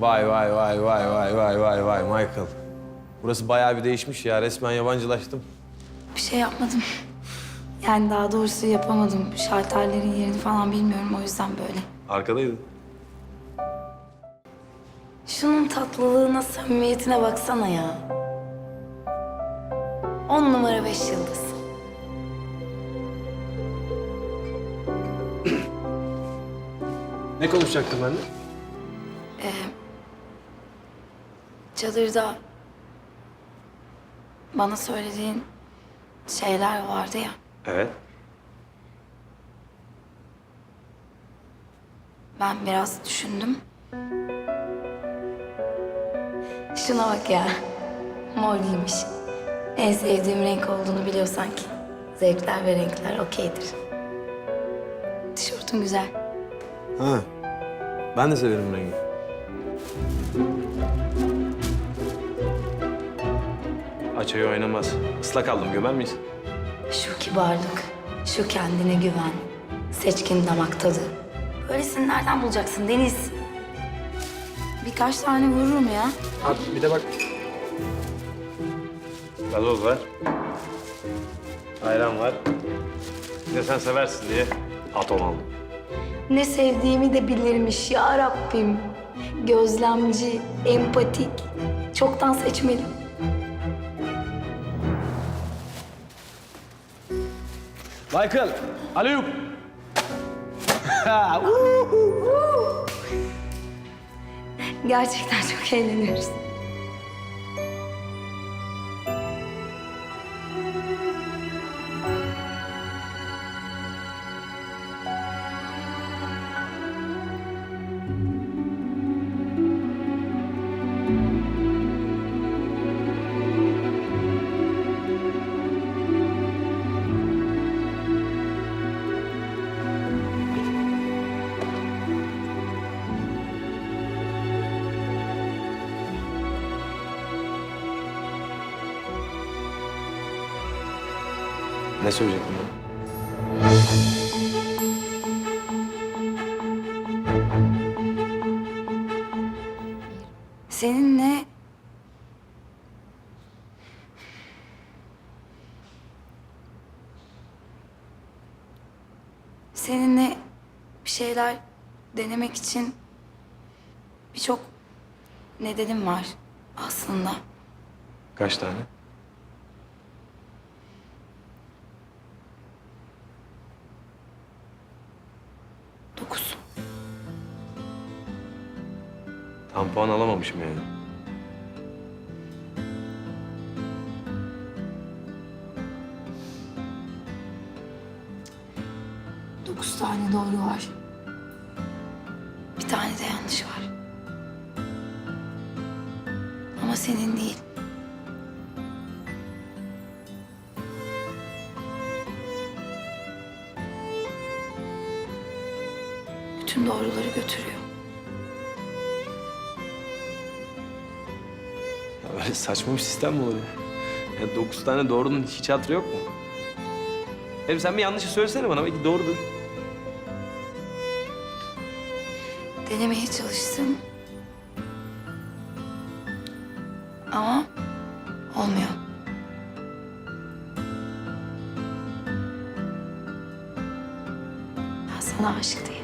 Vay vay vay vay vay vay vay vay Michael. Burası bayağı bir değişmiş ya. Resmen yabancılaştım. Bir şey yapmadım. Yani daha doğrusu yapamadım. Şalterlerin yerini falan bilmiyorum o yüzden böyle. Arkadaydın. Şunun tatlılığına, samimiyetine baksana ya. On numara beş yıldız. Ne konuşacaktın benimle? Çadırda bana söylediğin şeyler vardı ya. Evet. Ben biraz düşündüm. Şuna bak ya. Mor giymiş. En sevdiğim renk olduğunu biliyor sanki. Zevkler ve renkler okeydir. Tişörtün güzel. Ha. Ben de severim rengi. Açayı oynamaz. Islak aldım gömer miyiz? Şu kibarlık, şu kendine güven, seçkin damak tadı. Böylesini nereden bulacaksın Deniz? Birkaç tane vururum ya. Abi bir de bak. Gazoz var. Ayran var. Bir de sen seversin diye atom aldım. Ne sevdiğimi de bilirmiş ya Rabbim. Gözlemci, empatik, çoktan seçmeli. Michael, Aleyup. Gerçekten çok eğleniyoruz. Ne söyleyecektin bana? Seninle... Seninle bir şeyler denemek için birçok nedenim var aslında. Kaç tane? Tam puan alamamışım yani. Dokuz tane doğru var. Bir tane de yanlış var. Ama senin değil. Bütün doğruları götürüyor. Ya böyle saçma bir sistem mi olur ya? ya dokuz tane doğrunun hiç hatırı yok mu? Hem sen bir yanlışı söylesene bana. Belki doğrudur. Denemeye çalıştım. Ama olmuyor. Ben sana aşık değilim.